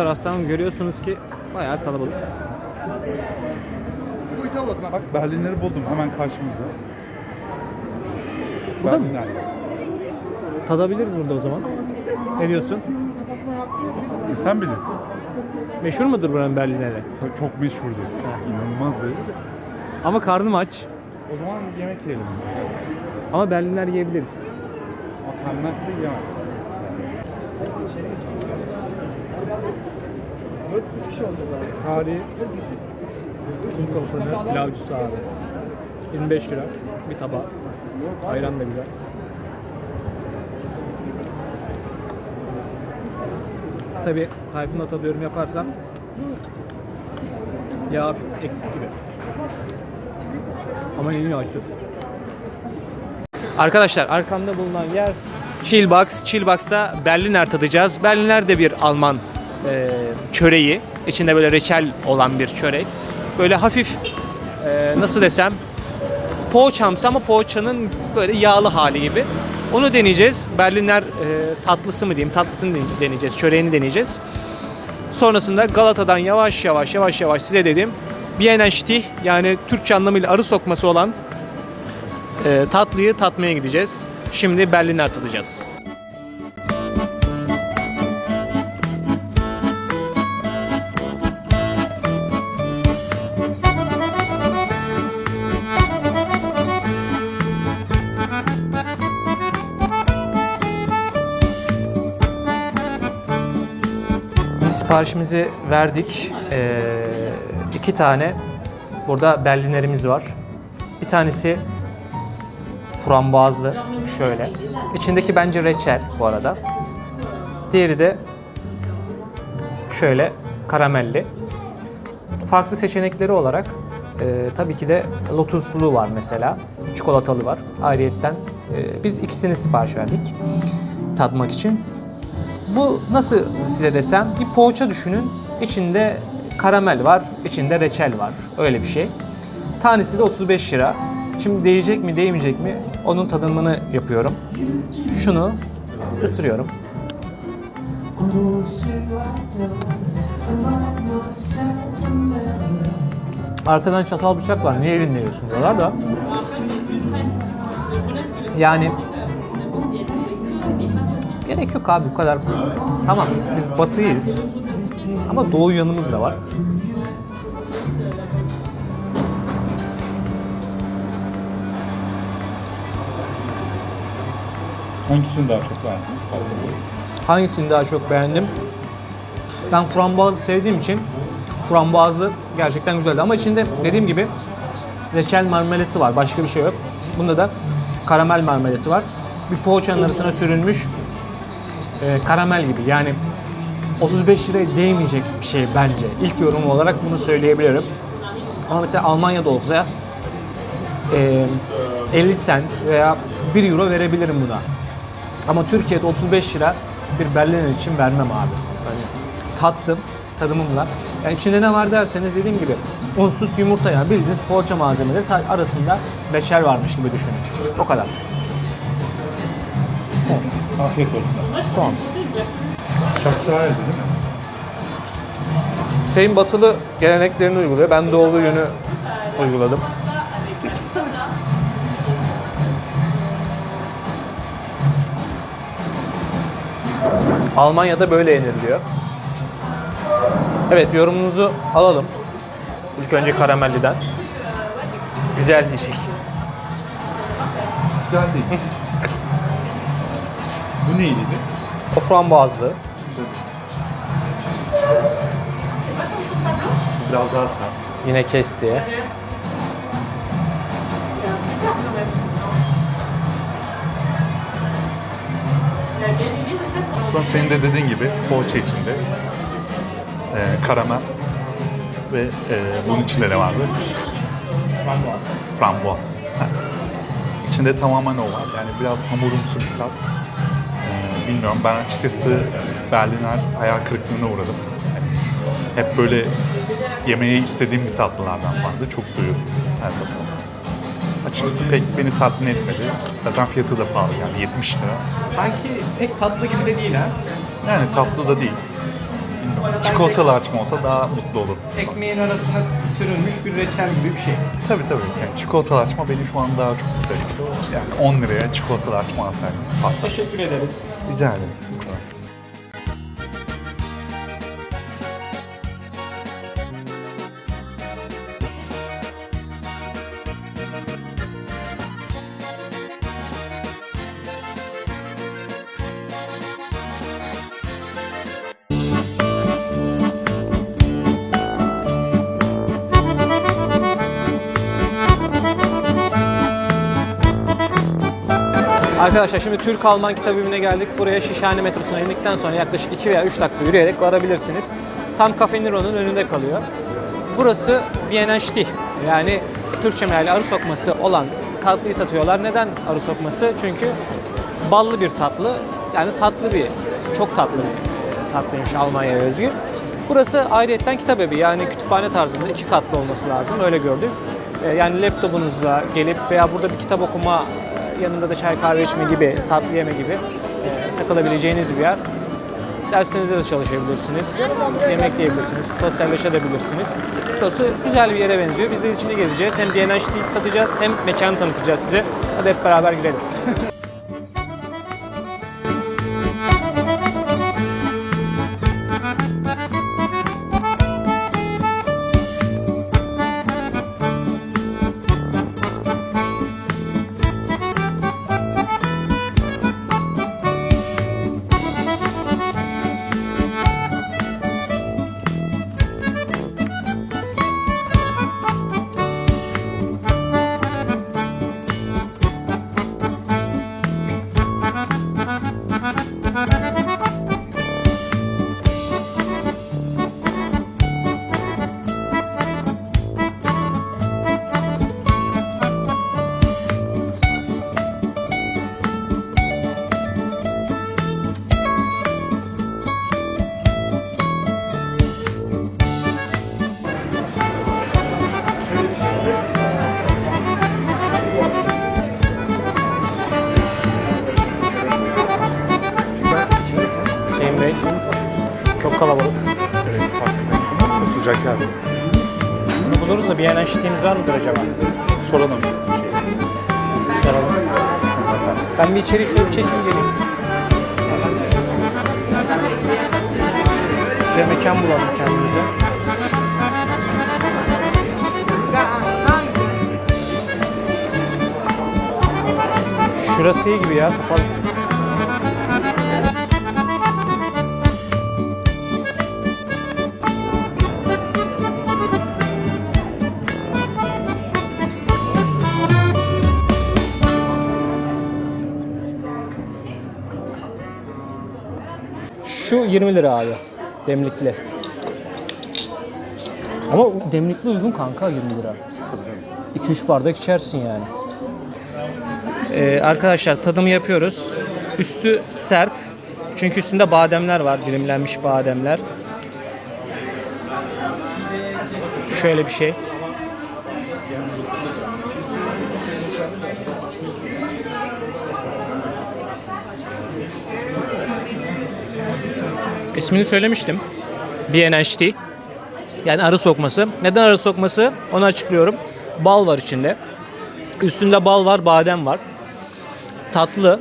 Taraftan görüyorsunuz ki bayağı kalabalık. Bak Berlinleri buldum hemen karşımızda. Bu da mı? Tadabiliriz burada o zaman. Ne diyorsun? E, Sen bilirsin. Meşhur mudur buranın Berlineri? Çok, çok meşhurdur. İnanılmaz değil. Ama karnım aç. O zaman yemek yiyelim. Ama Berliner yiyebiliriz. Makarnası yiyemez. Tarihi kum kalıpını pilavcısı abi. 25 lira bir tabağı. Ayran da güzel. Kısa bir Tayfun Ata yorum yaparsam yağ hafif eksik gibi. Ama yeni açıyor. Arkadaşlar arkamda bulunan yer Chillbox. Chillbox'ta Berliner tadacağız. Berliner de bir Alman e, çöreği. İçinde böyle reçel olan bir çörek. Böyle hafif e, nasıl desem poğaçamsı ama poğaçanın böyle yağlı hali gibi. Onu deneyeceğiz. Berliner e, tatlısı mı diyeyim, tatlısını deneyeceğiz, çöreğini deneyeceğiz. Sonrasında Galata'dan yavaş yavaş yavaş yavaş size dedim. Bienenstich yani Türkçe anlamıyla arı sokması olan e, tatlıyı tatmaya gideceğiz. Şimdi Berliner tadacağız. Siparişimizi verdik. Ee, iki tane burada berlinerimiz var. Bir tanesi frambuazlı şöyle. İçindeki bence reçel bu arada. Diğeri de şöyle karamelli. Farklı seçenekleri olarak e, tabii ki de lotuslu var mesela. Çikolatalı var. Ayrıyetten e, biz ikisini sipariş verdik tadmak için. Bu nasıl size desem bir poğaça düşünün. İçinde karamel var, içinde reçel var. Öyle bir şey. Tanesi de 35 lira. Şimdi değecek mi değmeyecek mi onun tadımını yapıyorum. Şunu ısırıyorum. Arkadan çatal bıçak var. Niye elinde yiyorsun diyorlar da. Yani Gerek yok abi bu kadar. Tamam biz batıyız. Ama doğu yanımız da var. Hangisini daha çok beğendiniz? Hangisini daha çok beğendim? Ben frambuazı sevdiğim için frambuazı gerçekten güzeldi. Ama içinde dediğim gibi reçel marmeleti var. Başka bir şey yok. Bunda da karamel marmeleti var. Bir poğaçanın arasına sürülmüş e, karamel gibi. Yani 35 liraya değmeyecek bir şey bence. İlk yorum olarak bunu söyleyebilirim. Ama mesela Almanya'da olsa e, 50 cent veya 1 euro verebilirim buna. Ama Türkiye'de 35 lira bir Berliner için vermem abi. Hani tattım, tadımımla. Yani içinde ne var derseniz dediğim gibi un, süt, yumurta ya bildiğiniz poğaça malzemeleri arasında reçel varmış gibi düşünün. O kadar. Afiyet olsun. Tamam. Çok severdi değil mi? Hüseyin batılı geleneklerini uyguluyor. Ben doğulu yönü uyguladım. Almanya'da böyle yenir diyor. Evet yorumunuzu alalım. İlk önce karamelliden. Güzel dişik. Güzel değil. Bu neydi? O frambuazlı. Biraz daha sert. Yine kesti. Aslında senin de dediğin gibi poğaça içinde e, karamel ve e, bunun içinde ne vardı? Frambuaz. Frambuaz. İçinde tamamen o var. Yani biraz hamurumsu bir tat. Bilmiyorum ben açıkçası Berliner hayal kırıklığına uğradım. Hep böyle yemeği istediğim bir tatlılardan vardı. Çok duyuyorum her zaman. Açıkçası pek beni tatmin etmedi. Zaten fiyatı da pahalı yani 70 lira. Sanki pek tatlı gibi de değil ha. Yani tatlı da değil. Çikolatalı açma olsa daha mutlu olurum. Ekmeğin arasına sürülmüş bir reçel gibi bir şey. Tabii tabii. Yani çikolatalı açma beni şu an daha çok mutlu etti. Yani 10 liraya çikolatalı açma alsaydım. Teşekkür ederiz. rica ederim. Arkadaşlar şimdi Türk-Alman Kitabevi'ne geldik. Buraya Şişhane metrosuna indikten sonra yaklaşık 2 veya 3 dakika yürüyerek varabilirsiniz. Tam Cafe Nero'nun önünde kalıyor. Burası Bienenstich yani Türkçe meali arı sokması olan tatlıyı satıyorlar. Neden arı sokması? Çünkü ballı bir tatlı. Yani tatlı bir, çok tatlı bir tatlıymış Almanya'ya özgü. Burası ayrıyetten kitap evi yani kütüphane tarzında iki katlı olması lazım öyle gördük. Ee, Yani laptopunuzla gelip veya burada bir kitap okuma yanında da çay kahve içme gibi, tatlı yeme gibi e, takılabileceğiniz bir yer. Derslerinizde de çalışabilirsiniz, yemek yiyebilirsiniz, sosyalleşebilirsiniz. Burası güzel bir yere benziyor. Biz de içinde gezeceğiz. Hem DNH'yi tatacağız hem mekanı tanıtacağız size. Hadi hep beraber girelim. Da bir şitiniz var mıdır acaba? Soralım. Soralım. Ben bir içeri şöyle bir çekeyim geleyim. Bir mekan bulalım kendimize. Şurası iyi gibi ya kapalı. Şu 20 lira abi. Demlikli. Ama demlikli uygun kanka 20 lira. 2-3 bardak içersin yani. Ee, arkadaşlar tadımı yapıyoruz. Üstü sert. Çünkü üstünde bademler var. Dilimlenmiş bademler. Şöyle bir şey. İsmini söylemiştim. BNHT. Yani arı sokması. Neden arı sokması? Onu açıklıyorum. Bal var içinde. Üstünde bal var, badem var. Tatlı.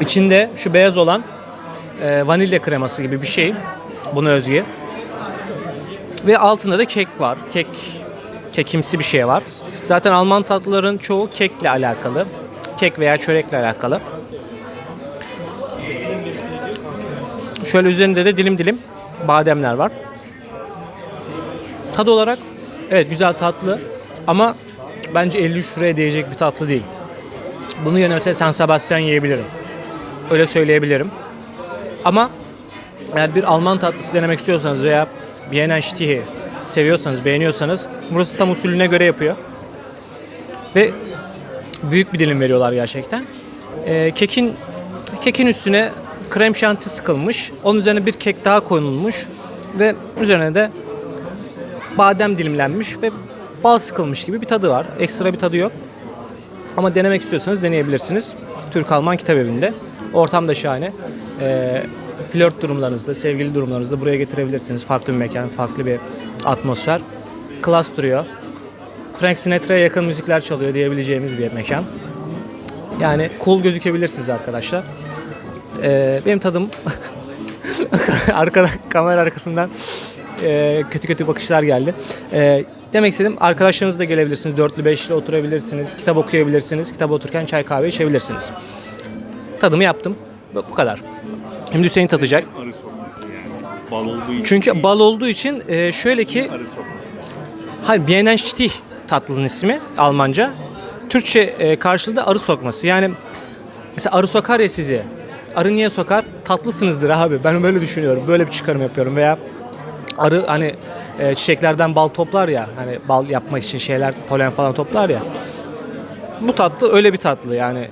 İçinde şu beyaz olan e, vanilya kreması gibi bir şey. Buna özgü. Ve altında da kek var. Kek kekimsi bir şey var. Zaten Alman tatlıların çoğu kekle alakalı. Kek veya çörekle alakalı. Şöyle üzerinde de dilim dilim bademler var. Tadı olarak evet güzel tatlı ama bence 53 liraya değecek bir tatlı değil. Bunu yerine mesela San Sebastian yiyebilirim. Öyle söyleyebilirim. Ama eğer bir Alman tatlısı denemek istiyorsanız veya Bienenstich'i seviyorsanız, beğeniyorsanız burası tam usulüne göre yapıyor. Ve büyük bir dilim veriyorlar gerçekten. Ee, kekin kekin üstüne krem şanti sıkılmış. Onun üzerine bir kek daha konulmuş ve üzerine de badem dilimlenmiş ve bal sıkılmış gibi bir tadı var. Ekstra bir tadı yok. Ama denemek istiyorsanız deneyebilirsiniz. Türk Alman Kitap Evi'nde. Ortam da şahane. Ee, flört durumlarınızda, sevgili durumlarınızda buraya getirebilirsiniz. Farklı bir mekan, farklı bir atmosfer. Klas duruyor. Frank Sinatra'ya yakın müzikler çalıyor diyebileceğimiz bir mekan. Yani cool gözükebilirsiniz arkadaşlar. Ee, benim tadım arkada kamera arkasından e, kötü kötü bakışlar geldi. E, demek istedim arkadaşlarınız da gelebilirsiniz. Dörtlü beşli oturabilirsiniz. Kitap okuyabilirsiniz. Kitap otururken çay kahve içebilirsiniz. Tadımı yaptım. Bu, kadar. Şimdi Hüseyin yani. Bal olduğu için. Çünkü bal olduğu için e, şöyle ki. Hayır, Bienenstich tatlının ismi Almanca. Türkçe e, karşılığı da arı sokması. Yani mesela arı sokar ya sizi. Arı niye sokar? Tatlısınızdır abi. Ben böyle düşünüyorum. Böyle bir çıkarım yapıyorum. Veya arı hani e, çiçeklerden bal toplar ya. Hani bal yapmak için şeyler polen falan toplar ya. Bu tatlı öyle bir tatlı yani.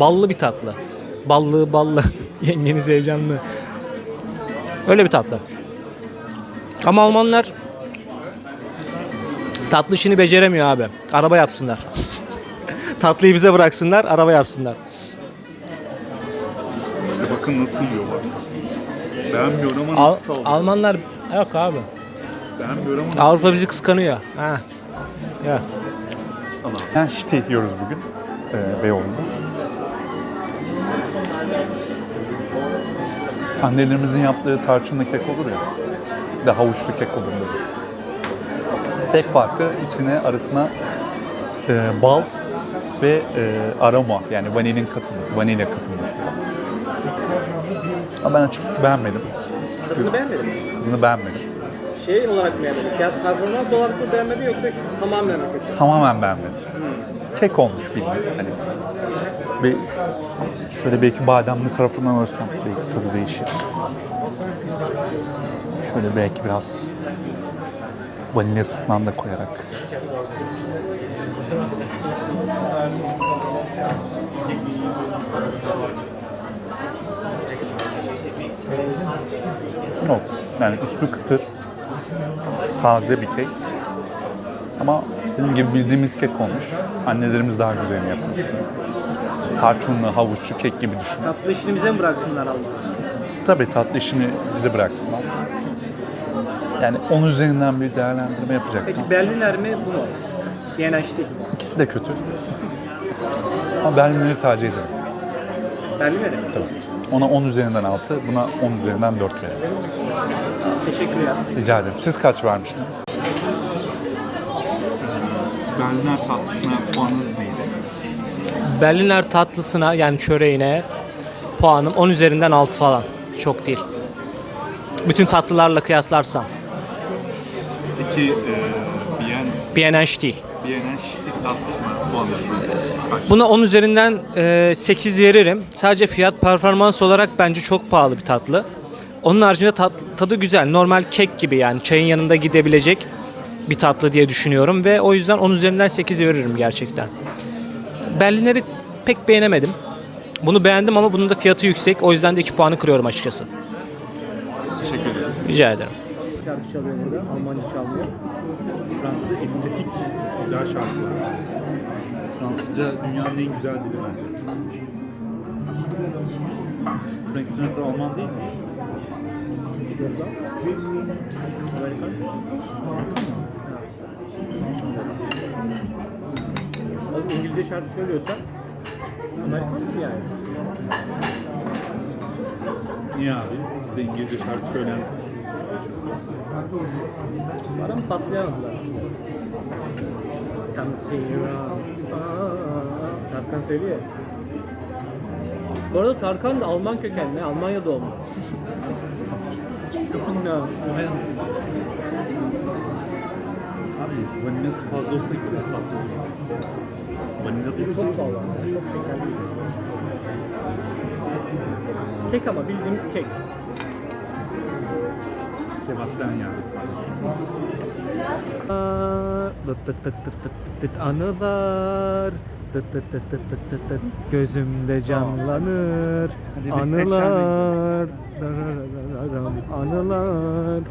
Ballı bir tatlı. Ballı ballı. Yengeniz heyecanlı. Öyle bir tatlı. Ama Almanlar Tatlı işini beceremiyor abi. Araba yapsınlar. Tatlıyı bize bıraksınlar, araba yapsınlar. Bakın nasıl yiyorlar. Beğenmiyor ama Al- nasıl sağlıyor? Almanlar yok abi. Beğenmiyor ama Avrupa bizi kıskanıyor. Ha. Ya. Yani şiti yiyoruz bugün e, Beyoğlu'nda. Annelerimizin yaptığı tarçınlı kek olur ya. Bir de havuçlu kek olur böyle. Tek farkı içine arasına e, bal ve e, aroma yani vanilin katılması, vanilya katılması biraz. Ama ben açıkçası beğenmedim. Tadını beğenmedin mi? Tadını beğenmedim. Şey olarak mı beğenmedin? Fiyat performans olarak mı beğenmedin yoksa tamamen mi kötü? Tamamen beğenmedim. Kek olmuş bildiğin. Hani bir şöyle belki bademli tarafından alırsam belki tadı değişir. Şöyle belki biraz vanilyasından da koyarak. Yok. Yani üstü kıtır, taze bir kek. Ama bizim gibi bildiğimiz kek olmuş. Annelerimiz daha güzelini yapıyor. Tarçınlı, havuçlu kek gibi düşün. Tatlı işini bize mi bıraksınlar Alman? Tabii tatlı işini bize bıraksınlar. Yani 10 üzerinden bir değerlendirme yapacaksın. Berliner mi bu mu? Bienenstich. İkisi de kötü. Ama Berlinleri tercih ederim. Berliner mi? Tabii. Ona 10 üzerinden 6, buna 10 üzerinden 4 veririm. Teşekkürler. Rica ederim. Siz kaç vermiştiniz? Berliner tatlısına puanınız neydi? Berliner tatlısına yani çöreğine puanım 10 üzerinden 6 falan. Çok değil. Bütün tatlılarla kıyaslarsam. Peki e, Bien, Bienenstich. Bienenstich tatlısına puanınız kaç? Buna 10 üzerinden e, 8 veririm. Sadece fiyat performans olarak bence çok pahalı bir tatlı. Onun haricinde tat, tadı güzel. Normal kek gibi yani çayın yanında gidebilecek bir tatlı diye düşünüyorum ve o yüzden 10 üzerinden 8 veririm gerçekten. Berliner'i pek beğenemedim. Bunu beğendim ama bunun da fiyatı yüksek. O yüzden de 2 puanı kırıyorum açıkçası. Teşekkür ederim. Rica ederim. şarkı çalıyor burada. Almanca çalmıyor. Fransız estetik güzel şarkılar. Fransızca dünyanın en güzel dili bence. Frank Sinatra Alman değil mi? Amerikan. Oğlum İngilizce şarkı söylüyorsan Amerikan değil yani. Niye abi? Bizde İngilizce şarkı söyleyen Var mı patlayamadılar? Can see you Aa, Tarkan söylüyor. Bu arada Tarkan da Alman kökenli, Almanya doğumlu. Bilmiyorum. Abi vanilası fazla olsa gitmez tatlı olur. Vanilya da çok pahalı ama çok şekerli. Kek ama bildiğimiz kek. Sebastian yani. Tıt tıt tıt tıt tıt tıt anılar. Tıt tıt tıt tıt tıt tıt tıt gözümde canlanır anılar anılar